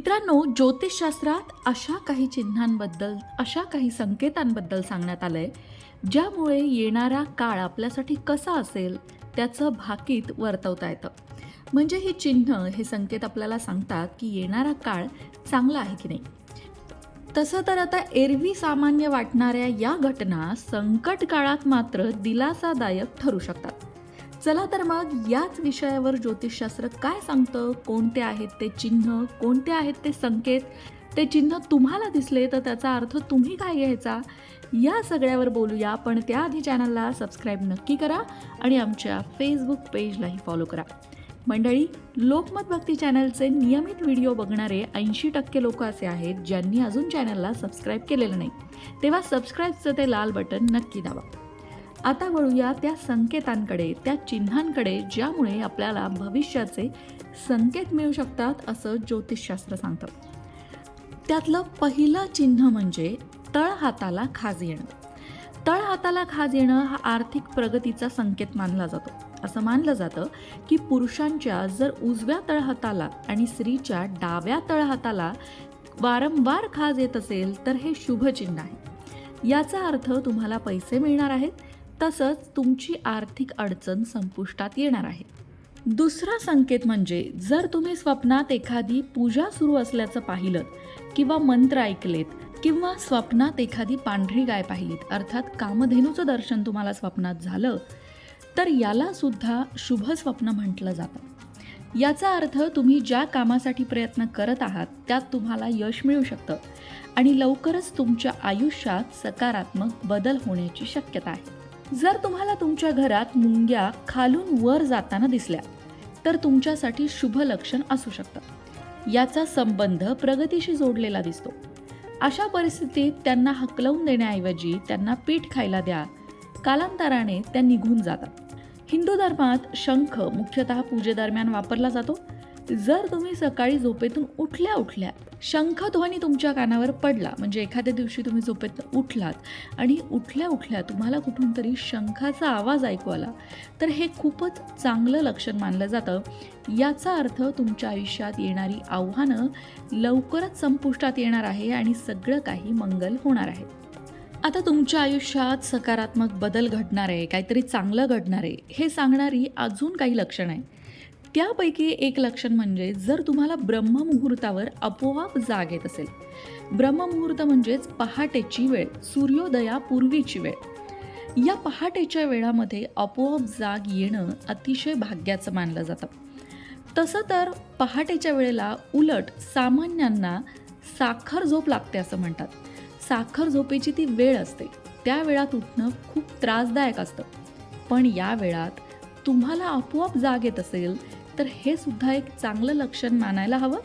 मित्रांनो ज्योतिषशास्त्रात अशा काही चिन्हांबद्दल अशा काही संकेतांबद्दल सांगण्यात आलंय ज्यामुळे येणारा काळ आपल्यासाठी कसा असेल त्याचं भाकीत वर्तवता येतं. म्हणजे ही चिन्ह हे संकेत आपल्याला सांगतात की येणारा काळ चांगला आहे की नाही. तसं तर आता एरवी सामान्य वाटणाऱ्या या घटना संकट काळात मात्र दिलासादायक ठरू शकतात. चला तर मग याच विषयावर ज्योतिषशास्त्र काय सांगतं? कोणते आहेत ते चिन्ह? कोणते आहेत ते संकेत? ते चिन्ह तुम्हाला दिसले तर त्याचा अर्थ तुम्ही काय घ्यायचा? या सगळ्यावर बोलूया पण त्याआधी चॅनलला सबस्क्राईब नक्की करा आणि आमच्या फेसबुक पेजलाही फॉलो करा. मंडळी लोकमत भक्ती चॅनलचे नियमित व्हिडिओ बघणारे ऐंशी टक्के लोक असे आहेत ज्यांनी अजून चॅनलला सबस्क्राईब केलेलं नाही. तेव्हा सबस्क्राईबचं ते लाल बटन नक्की दाबा. आता वळूया त्या संकेतांकडे त्या चिन्हांकडे ज्यामुळे आपल्याला भविष्याचे संकेत मिळू शकतात असं ज्योतिषशास्त्र सांगतं. त्यातलं पहिलं चिन्ह म्हणजे तळहाताला खाज येणं. तळहाताला खाज येणं हा आर्थिक प्रगतीचा संकेत मानला जातो. असं मानलं जातं की पुरुषांच्या जर उजव्या तळहाताला आणि स्त्रीच्या डाव्या तळहाताला वारंवार खाज येत असेल तर हे शुभ चिन्ह आहे. याचा अर्थ तुम्हाला पैसे मिळणार आहेत तसंच तुमची आर्थिक अडचण संपुष्टात येणार आहे. दुसरा संकेत म्हणजे जर तुम्ही स्वप्नात एखादी पूजा सुरू असल्याचं पाहिलं किंवा मंत्र ऐकलेत किंवा स्वप्नात एखादी पांढरी गाय पाहिलीत अर्थात कामधेनूचं दर्शन तुम्हाला स्वप्नात झालं तर याला सुद्धा शुभ स्वप्न म्हटलं जातं. याचा अर्थ तुम्ही ज्या कामासाठी प्रयत्न करत आहात त्यात तुम्हाला यश मिळू शकतं आणि लवकरच तुमच्या आयुष्यात सकारात्मक बदल होण्याची शक्यता आहे. जर तुम्हाला तुमच्या घरात मुंग्या खालून वर जाताना दिसल्या तर तुमच्यासाठी शुभ लक्षण असू शकतं. याचा संबंध प्रगतीशी जोडलेला दिसतो. अशा परिस्थितीत त्यांना हकलवून देण्याऐवजी त्यांना पीठ खायला द्या. कालांतराने त्या निघून जातात. हिंदू धर्मात शंख मुख्यतः पूजेदरम्यान वापरला जातो. जर तुम्ही सकाळी झोपेतून उठल्या उठल्या शंखध्वनी तुमच्या कानावर पडला म्हणजे एखाद्या दिवशी तुम्ही झोपेत उठलात आणि उठल्या उठल्या तुम्हाला कुठून तरी शंखाचा आवाज ऐकू आला तर हे खूपच चांगलं लक्षण मानलं जातं. याचा अर्थ तुमच्या आयुष्यात येणारी आव्हानं लवकरच संपुष्टात येणार आहे आणि सगळं काही मंगल होणार आहे. आता तुमच्या आयुष्यात सकारात्मक बदल घडणार आहे काहीतरी चांगलं घडणार आहे हे सांगणारी अजून काही लक्षणं आहे त्यापैकी एक लक्षण म्हणजे जर तुम्हाला ब्रह्ममुहूर्तावर आपोआप जाग येत असेल. ब्रह्ममुहूर्त म्हणजेच पहाटेची वेळ सूर्योदयापूर्वीची वेळ. या पहाटेच्या वेळामध्ये आपोआप जाग येणं अतिशय भाग्याचं मानलं जातं. तसं तर पहाटेच्या वेळेला उलट सामान्यांना साखर झोप लागते असं म्हणतात. साखर झोपेची ती वेळ असते. त्या वेळात उठणं खूप त्रासदायक असतं. पण या वेळात तुम्हाला आपोआप जाग येत असेल तर हे सुद्धा एक चांगलं लक्षण मानायला हवं.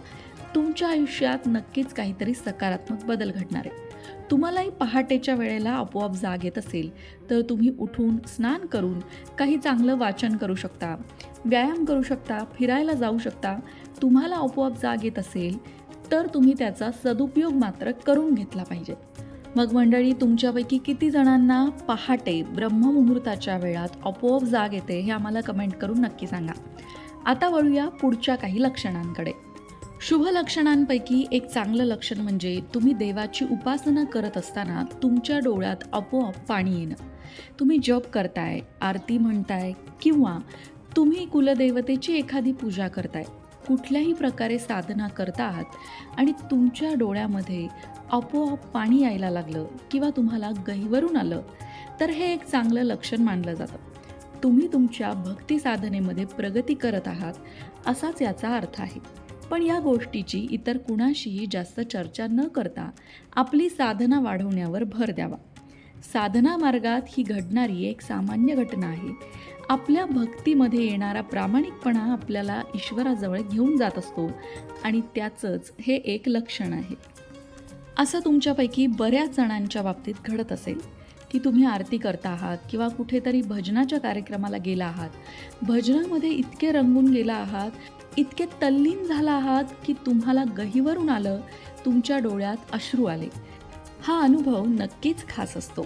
तुमच्या आयुष्यात नक्कीच काहीतरी सकारात्मक बदल घडणार आहे. तुम्हालाही पहाटेच्या वेळेला आपोआप जाग येत असेल तर तुम्ही उठून स्नान करून काही चांगलं वाचन करू शकता व्यायाम करू शकता फिरायला जाऊ शकता. तुम्हाला आपोआप जाग येत असेल तर तुम्ही त्याचा सदुपयोग मात्र करून घेतला पाहिजे. मग मंडळी तुमच्यापैकी किती जणांना पहाटे ब्रह्ममुहूर्ताच्या वेळात आपोआप जाग येते हे आम्हाला कमेंट करून नक्की सांगा. आता वळूया पुढच्या काही लक्षणांकडे. शुभ लक्षणांपैकी एक चांगलं लक्षण म्हणजे तुम्ही देवाची उपासना करत असताना तुमच्या डोळ्यात आपोआप पाणी येणं. तुम्ही जप करताय आरती म्हणताय किंवा तुम्ही कुलदेवतेची एखादी पूजा करताय. कुठल्याही प्रकारे साधना करता आहात आणि तुमच्या डोळ्यामध्ये आपोआप पाणी यायला लागलं किंवा तुम्हाला गहिवरून आलं तर हे एक चांगलं लक्षण मानलं जातं. तुम्ही तुमच्या भक्ती साधनेमध्ये प्रगती करत आहात असाच याचा अर्थ आहे. पण या गोष्टीची इतर कुणाशीही जास्त चर्चा न करता आपली साधना वाढवण्यावर भर द्यावा. साधना मार्गात ही घडणारी एक सामान्य घटना आहे. आपल्या भक्तीमध्ये येणारा प्रामाणिकपणा आपल्याला ईश्वराजवळ घेऊन जात असतो आणि त्याचंच हे एक लक्षण आहे. असं तुमच्यापैकी बऱ्याच जणांच्या बाबतीत घडत असेल. की तुम्ही आरती करता आहात किंवा कुठेतरी भजनाच्या कार्यक्रमाला गेला आहात भजनामध्ये इतके रंगून गेला आहात इतके तल्लीन झाला आहात की तुम्हाला गहीवरून आलं तुमच्या डोळ्यात अश्रू आले. हा अनुभव नक्कीच खास असतो.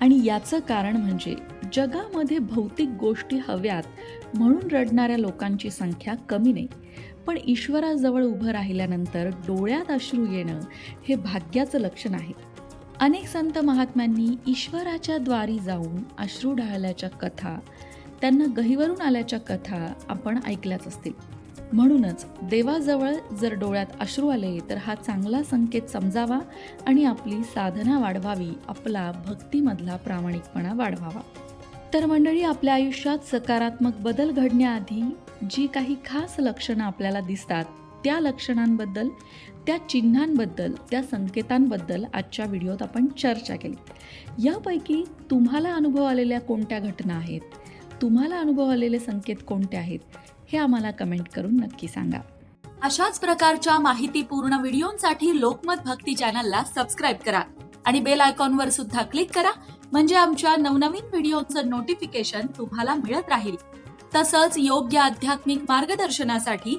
आणि याचं कारण म्हणजे जगामध्ये भौतिक गोष्टी हव्यात म्हणून रडणाऱ्या लोकांची संख्या कमी नाही. पण ईश्वराजवळ उभं राहिल्यानंतर डोळ्यात अश्रू येणं हे भाग्याचं लक्षण आहे. अनेक संत महात्म्यांनी ईश्वराच्या द्वारी जाऊन अश्रू ढाळल्याच्या कथा त्यांना गहिवरून आल्याच्या कथा आपण ऐकल्याच असतील. म्हणूनच देवाजवळ जर डोळ्यात अश्रू आले तर हा चांगला संकेत समजावा आणि आपली साधना वाढवावी आपला भक्तीमधला प्रामाणिकपणा वाढवावा. तर मंडळी आपल्या आयुष्यात सकारात्मक बदल घडण्याआधी जी काही खास लक्षणं आपल्याला दिसतात त्या लक्षणांबद्दल त्या चिन्हांबद्दल त्या संकेतांबद्दल आजच्या व्हिडिओत आपण चर्चा केली. यापैकी तुम्हाला अनुभव आलेल्या कोणत्या घटना आहेत? तुम्हाला अनुभव आलेले संकेत कोणते आहेत? हे आम्हाला कमेंट करून नक्की सांगा. अशाच प्रकारच्या माहितीपूर्ण व्हिडिओंसाठी लोकमत भक्ती चॅनलला सबस्क्राईब करा आणि बेल आयकॉनवर सुद्धा क्लिक करा म्हणजे आमच्या नवनवीन व्हिडिओचं नोटिफिकेशन तुम्हाला मिळत राहील. तसंच योग्य आध्यात्मिक मार्गदर्शनासाठी